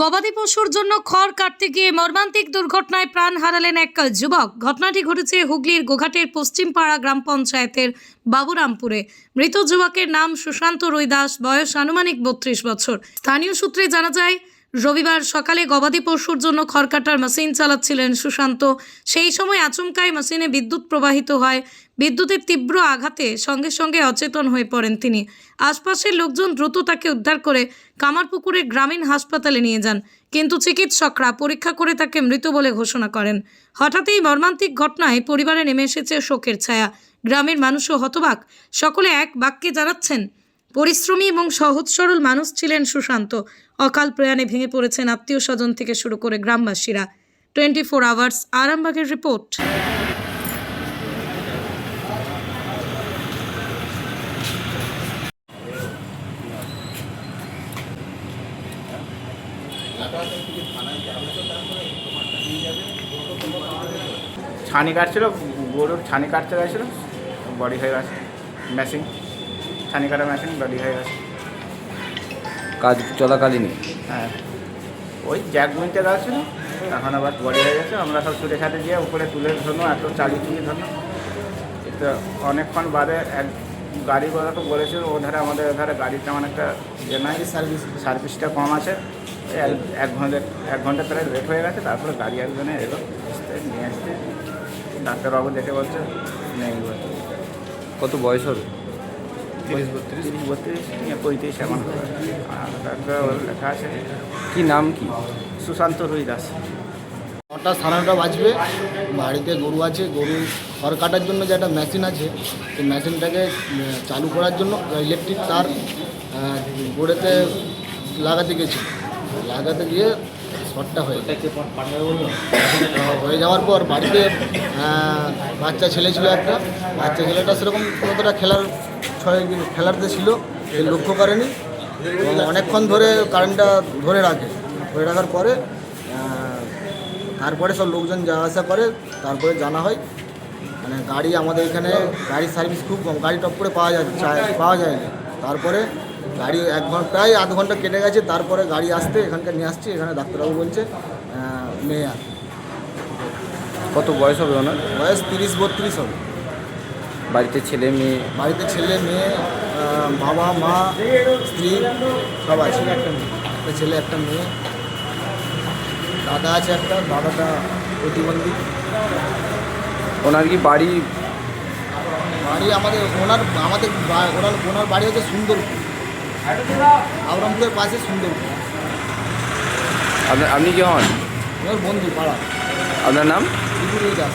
গবাদি পশুর জন্য খড় কাটতে গিয়ে মর্মান্তিক দুর্ঘটনায় প্রাণ হারালেন এক যুবক। ঘটনাটি ঘটেছে হুগলির গোঘাটের পশ্চিমপাড়া গ্রাম পঞ্চায়েতের বাবুরামপুরে। মৃত যুবকের নাম সুশান্ত রৈদাস বয়স আনুমানিক বত্রিশ বছর। স্থানীয় সূত্রে জানা যায় রবিবার সকালে গবাদি পশুর জন্য খড় কাটার মেশিন চালাচ্ছিলেন সুশান্ত। সেই সময় আচমকায় মেশিনে বিদ্যুৎ প্রবাহিত হয়। বিদ্যুতের তীব্র আঘাতে সঙ্গে সঙ্গে অচেতন হয়ে পড়েন তিনি। আশপাশের লোকজন দ্রুত তাকে উদ্ধার করে কামারপুকুরের গ্রামীণ হাসপাতালে নিয়ে যান। কিন্তু চিকিৎসকরা পরীক্ষা করে তাকে মৃত বলে ঘোষণা করেন। হঠাৎই মর্মান্তিক ঘটনায় পরিবারে নেমে এসেছে শোকের ছায়া। গ্রামের মানুষও হতবাক। সকলে এক বাক্যে জানাচ্ছেন পরিশ্রমী এবং সহজ সরল মানুষ ছিলেন সুশান্ত। অকাল প্রয়াণে ভেঙে পড়েছেন আত্মীয় স্বজন থেকে শুরু করে গ্রামবাসীরা। টোয়েন্টি ফোর আওয়ার্স, আরামবাগের রিপোর্ট। ছানি কাটছিল, গরুর ছানি কাটতে গেছিল, বডি হয়ে গেছে মেশিন কাটা মেশিন বডি হয়ে গেছে। কাজ চলাকালীনই হ্যাঁ। ওই জ্যাক গুনতে গেছিল এখন আবার বডি হয়ে গেছে। আমরা সব ছুটে ছাটে গিয়ে উপরে তুলে ধরলো এত চালিয়ে চুলি ধরলো তো অনেকক্ষণ বাদে এক গাড়ি কথা তো বলেছিল ও ধারে আমাদের ধারে গাড়ির তেমন একটা ইয়ে নাই। সার্ভিস সার্ভিসটা কম আছে। এক- ঘণ্টা এক ঘণ্টা প্রায় লেট হয়ে গেছে তারপরে গাড়ি একজনে এলো নিয়ে আসতে। ডাক্তারবাবু দেখে বলছে নেই কত বয়স হবে? তিরিশ বত্রিশ বত্রিশ পঁয়ত্রিশ এমন লেখা আছে কি নাম কি? সুশান্ত রুই দাস। নটা সাড়ে নটা বাজবে বাড়িতে গরু আছে গরু খড় কাটার জন্য যে একটা মেশিন আছে সেই মেশিনটাকে চালু করার জন্য ইলেকট্রিক তার গোড়েতে লাগাতে গেছি। লাগাতে গিয়ে শর্টটা হয়ে হয়ে যাওয়ার পর বাড়িতে বাচ্চা ছেলে ছিল একটা। বাচ্চা ছেলেটা সেরকম কতটা খেলার ছয় খেলারতে ছিল সে লক্ষ্য করেনি এবং অনেকক্ষণ ধরে কারেন্টটা ধরে রাখে। ধরে রাখার পরে তারপরে সব লোকজন যাওয়া আসা করে তারপরে জানা হয় মানে গাড়ি আমাদের এখানে গাড়ির সার্ভিস খুব কম গাড়ি টপ করে পাওয়া যায় পাওয়া যায়- যায়নি। তারপরে গাড়ি এক ঘণ্টা প্রায় আধ ঘণ্টা কেটে গেছে তারপরে গাড়ি আসতে এখানকার নিয়ে আসছি এখানে ডাক্তারবাবু বলছে মেয়ে কত বয়স হবে ওনার? বয়স তিরিশ বত্রিশ হবে। বাড়িতে ছেলে মেয়ে? বাড়িতে ছেলে মেয়ে বাবা মা স্ত্রী সব আছে। একটা ছেলে একটা মেয়ে। দাদা আছে একটা দাদাটা প্রতিবন্ধী। ওনার কি বাড়ি? বাড়ি আমাদের ওনার আমাদের ওনার ওনার বাড়ি হচ্ছে সুন্দরপুর। আবরামপুরের পাশে সুন্দরপুর। আপনার আপনি কি হন? ওনার বন্ধু পাড়া। আপনার নাম? দাস।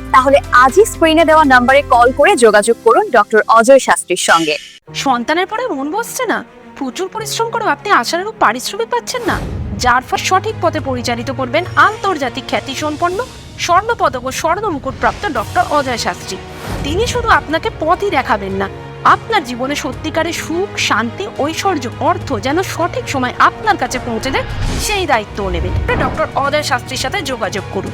তাহলে আজই স্ক্রিনে দেওয়া নম্বরে কল করে যোগাযোগ করুন ডক্টর অজয় শাস্ত্রীর সঙ্গে। সন্তানের পরে মন বসছে না। প্রচুর পরিশ্রম করেও আপনি আশানুরূপ পারিশ্রমিক পাচ্ছেন না। যার ফল সঠিক পথে পরিচালিত করবেন আন্তর্জাতিক খ্যাতি সম্পন্ন স্বর্ণ পদক ও স্বর্ণ মুকুট প্রাপ্ত ডক্টর অজয় শাস্ত্রী। তিনি শুধু আপনাকে পথই দেখাবেন না। আপনার জীবনে সত্যিকারের সুখ, শান্তি, ঐশ্বর্য, অর্থ যেন সঠিক সময় আপনার কাছে পৌঁছে দেয়, সেই দায়িত্বও নেবেন। ডক্টর অজয় শাস্ত্রীর সাথে যোগাযোগ করুন।